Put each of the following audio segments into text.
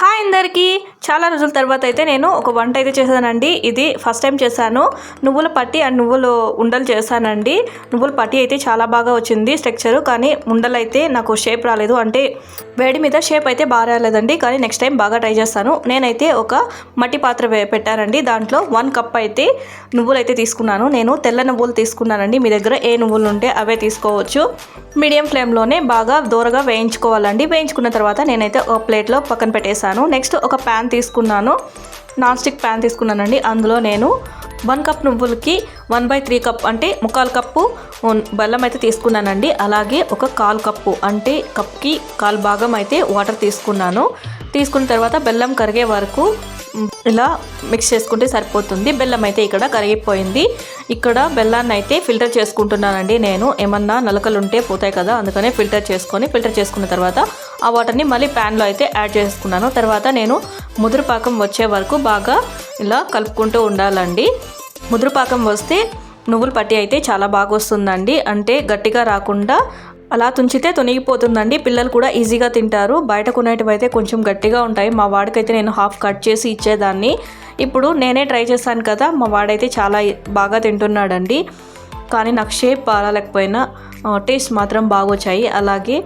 Hi అందరికీ చాలా రోజుల తర్వాత అయితే నేను ఒక వంట అయితే చేశానండి. ఇది ఫస్ట్ టైం చేశాను. నువ్వుల పట్టి అండ్ నువ్వులు ఉండలు చేశానండి. నువ్వుల పట్టి అయితే చాలా బాగా వచ్చింది స్ట్రక్చర్ కానీ ఉండలు అయితే నాకు షేప్ రాలేదు. అంటే వేడి మీద షేప్ అయితే బాగా రాలేదండి కానీ నెక్స్ట్ టైం బాగా ట్రై చేస్తాను. నేనైతే ఒక మట్టి పాత్ర పెట్టానండి. దాంట్లో వన్ కప్ అయితే నువ్వులు అయితే తీసుకున్నాను. నేను తెల్ల నువ్వులు తీసుకున్నానండి. మీ దగ్గర ఏ నువ్వులు ఉంటే అవే తీసుకోవచ్చు. మీడియం ఫ్లేమ్లోనే బాగా దూరగా వేయించుకోవాలండి. వేయించుకున్న తర్వాత నేనైతే ఒక ప్లేట్లో పక్కన పెట్టేశాను. నెక్స్ట్ ఒక ప్యాన్ తీసుకున్నాను. నాన్ స్టిక్ ప్యాన్ తీసుకున్నానండి. అందులో నేను వన్ కప్ నువ్వులకి వన్ బై త్రీ కప్ అంటే ముక్కాలు కప్పు బెల్లం అయితే తీసుకున్నానండి. అలాగే ఒక కాలు కప్పు అంటే కప్కి కాలు భాగం అయితే వాటర్ తీసుకున్నాను. తీసుకున్న తర్వాత బెల్లం కరిగే వరకు ఇలా మిక్స్ చేసుకుంటే సరిపోతుంది. బెల్లం అయితే ఇక్కడ కరిగిపోయింది. ఇక్కడ బెల్లాన్ని అయితే ఫిల్టర్ చేసుకుంటున్నానండి నేను. ఏమన్నా నలకలు ఉంటే పోతాయి కదా అందుకనే ఫిల్టర్ చేసుకొని ఫిల్టర్ చేసుకున్న తర్వాత ఆ వాటర్ని మళ్ళీ ప్యాన్లో అయితే యాడ్ చేసుకున్నాను. తర్వాత నేను ముదురుపాకం వచ్చే వరకు బాగా ఇలా కలుపుకుంటూ ఉండాలండి. ముదురుపాకం వస్తే నువ్వుల పట్టి అయితే చాలా బాగా వస్తుందండి. అంటే గట్టిగా రాకుండా అలా తుంచితే తొనిగిపోతుందండి. పిల్లలు కూడా ఈజీగా తింటారు. బయట కొనేటివి అయితే కొంచెం గట్టిగా ఉంటాయి. మా వాడికైతే నేను హాఫ్ కట్ చేసి ఇచ్చేదాన్ని. ఇప్పుడు నేనే ట్రై చేశాను కదా మా వాడైతే చాలా బాగా తింటున్నాడండి. కానీ నాకు షేప్ బాగాలేకపోయినా టేస్ట్ మాత్రం బాగా వచ్చాయి అలాగే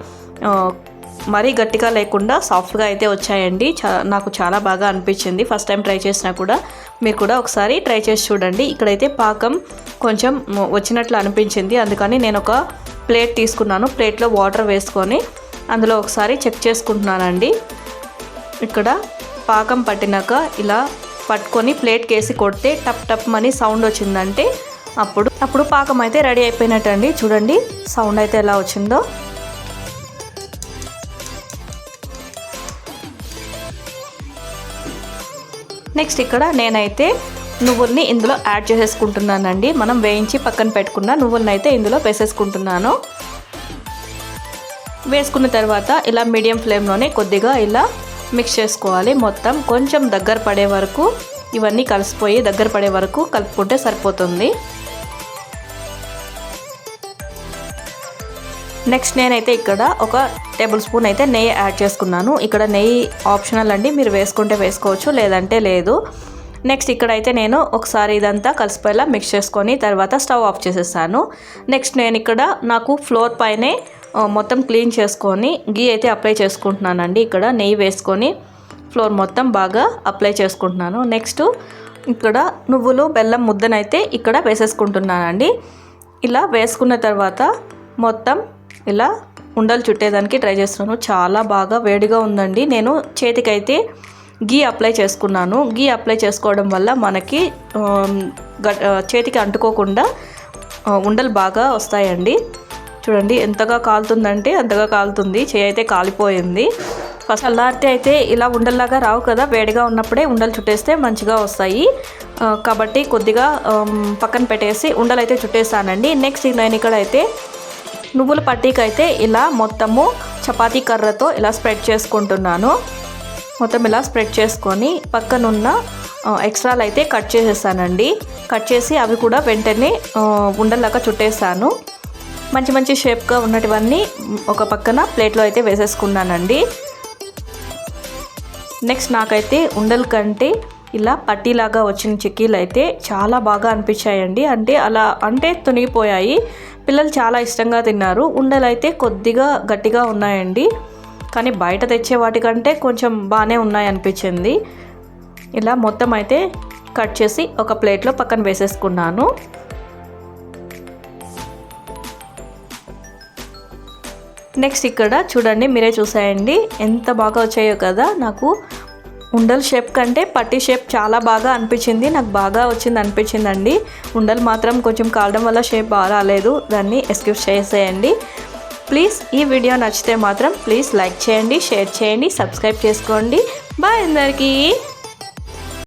మరీ గట్టిగా లేకుండా సాఫ్ట్గా అయితే వచ్చాయండి. చా నాకు చాలా బాగా అనిపించింది. ఫస్ట్ టైం ట్రై చేసినా కూడా మీరు కూడా ఒకసారి ట్రై చేసి చూడండి. ఇక్కడైతే పాకం కొంచెం వచ్చినట్లు అనిపించింది. అందుకని నేను ఒక ప్లేట్ తీసుకున్నాను. ప్లేట్లో వాటర్ వేసుకొని అందులో ఒకసారి చెక్ చేసుకుంటున్నానండి. ఇక్కడ పాకం పట్టినాక ఇలా పట్టుకొని ప్లేట్కి వేసి కొడితే టప్ టప్ అని సౌండ్ వచ్చిందంటే అప్పుడు అప్పుడు పాకం అయితే రెడీ అయిపోయినట్టండి. చూడండి సౌండ్ అయితే ఎలా వచ్చిందో. నెక్స్ట్ ఇక్కడ నేనైతే నువ్వుల్ని ఇందులో యాడ్ చేసేసుకుంటున్నానండి. మనం వేయించి పక్కన పెట్టుకున్న నువ్వుల్ని అయితే ఇందులో వేసేసుకుంటున్నాను. వేసుకున్న తర్వాత ఇలా మీడియం ఫ్లేమ్లోనే కొద్దిగా ఇలా మిక్స్ చేసుకోవాలి. మొత్తం కొంచెం దగ్గర పడే వరకు ఇవన్నీ కలిసిపోయి దగ్గర పడే వరకు కలుపుకుంటే సరిపోతుంది. నెక్స్ట్ నేనైతే ఇక్కడ ఒక టేబుల్ స్పూన్ అయితే నెయ్యి యాడ్ చేసుకున్నాను. ఇక్కడ నెయ్యి ఆప్షనల్ అండి. మీరు వేసుకుంటే వేసుకోవచ్చు లేదంటే లేదు. నెక్స్ట్ ఇక్కడైతే నేను ఒకసారి ఇదంతా కలిసిపోయేలా మిక్స్ చేసుకొని తర్వాత స్టవ్ ఆఫ్ చేసేసాను. నెక్స్ట్ నేను ఇక్కడ నాకు ఫ్లోర్ పైనే మొత్తం క్లీన్ చేసుకొని గీ అయితే అప్లై చేసుకుంటున్నానండి. ఇక్కడ నెయ్యి వేసుకొని ఫ్లోర్ మొత్తం బాగా అప్లై చేసుకుంటున్నాను. నెక్స్ట్ ఇక్కడ నువ్వులు బెల్లం ముద్దనైతే ఇక్కడ వేసేసుకుంటున్నానండి. ఇలా వేసుకున్న తర్వాత మొత్తం ఇలా ఉండలు చుట్టేదానికి ట్రై చేస్తున్నాను. చాలా బాగా వేడిగా ఉందండి. నేను చేతికైతే గీ అప్లై చేసుకున్నాను. గీ అప్లై చేసుకోవడం వల్ల మనకి చేతికి అంటుకోకుండా ఉండలు బాగా వస్తాయండి. చూడండి ఎంతగా కాలుతుందంటే అంతగా కాలుతుంది. చేయి అయితే కాలిపోయింది. ఫస్ట్ చల్లారితే అయితే ఇలా ఉండల్లాగా రావు కదా. వేడిగా ఉన్నప్పుడే ఉండలు చుట్టేస్తే మంచిగా వస్తాయి. కాబట్టి కొద్దిగా పక్కన పెట్టేసి ఉండలు అయితే చుట్టేస్తానండి. నెక్స్ట్ నేను ఇక్కడ అయితే నువ్వుల పట్టీకి అయితే ఇలా మొత్తము చపాతీ కర్రతో ఇలా స్ప్రెడ్ చేసుకుంటున్నాను. మొత్తం ఇలా స్ప్రెడ్ చేసుకొని పక్కనున్న ఎక్స్ట్రాలు అయితే కట్ చేసేసానండి. కట్ చేసి అవి కూడా వెంటనే ఉండల్లాగా ఉండలాగా చుట్టేసాను. మంచి మంచి షేప్గా ఉన్నటివన్నీ ఒక పక్కన ప్లేట్లో అయితే వేసేసుకున్నానండి. నెక్స్ట్ నాకైతే ఉండల కంటే ఇలా పట్టీలాగా వచ్చిన చిక్కీలు అయితే చాలా బాగా అనిపించాయండి. అంటే అలా అంటే తునిగిపోయాయి. పిల్లలు చాలా ఇష్టంగా తిన్నారు. ఉండలు అయితే కొద్దిగా గట్టిగా ఉన్నాయండి. కానీ బయట తెచ్చే వాటికంటే కొంచెం బాగానే ఉన్నాయి అనిపించింది. ఇలా మొత్తం అయితే కట్ చేసి ఒక ప్లేట్లో పక్కన వేసేసుకున్నాను. నెక్స్ట్ ఇక్కడ చూడండి మీరే చూసాయండి. ఎంత బాగా వచ్చాయో కదా నాకు. ఉండల్ షేప్ కంటే పట్టి షేప్ చాలా బాగా అనిపించింది. నాకు బాగా వచ్చింది అనిపించిందండి. ఉండలు మాత్రం కొంచెం కాలడం వల్ల షేప్ బాగా రాలేదు. దాన్ని ఎక్స్క్యూజ్ చేసేయండి. ప్లీజ్ ఈ వీడియో నచ్చితే మాత్రం ప్లీజ్ లైక్ చేయండి షేర్ చేయండి సబ్స్క్రైబ్ చేసుకోండి. బాయ్ అందరికీ.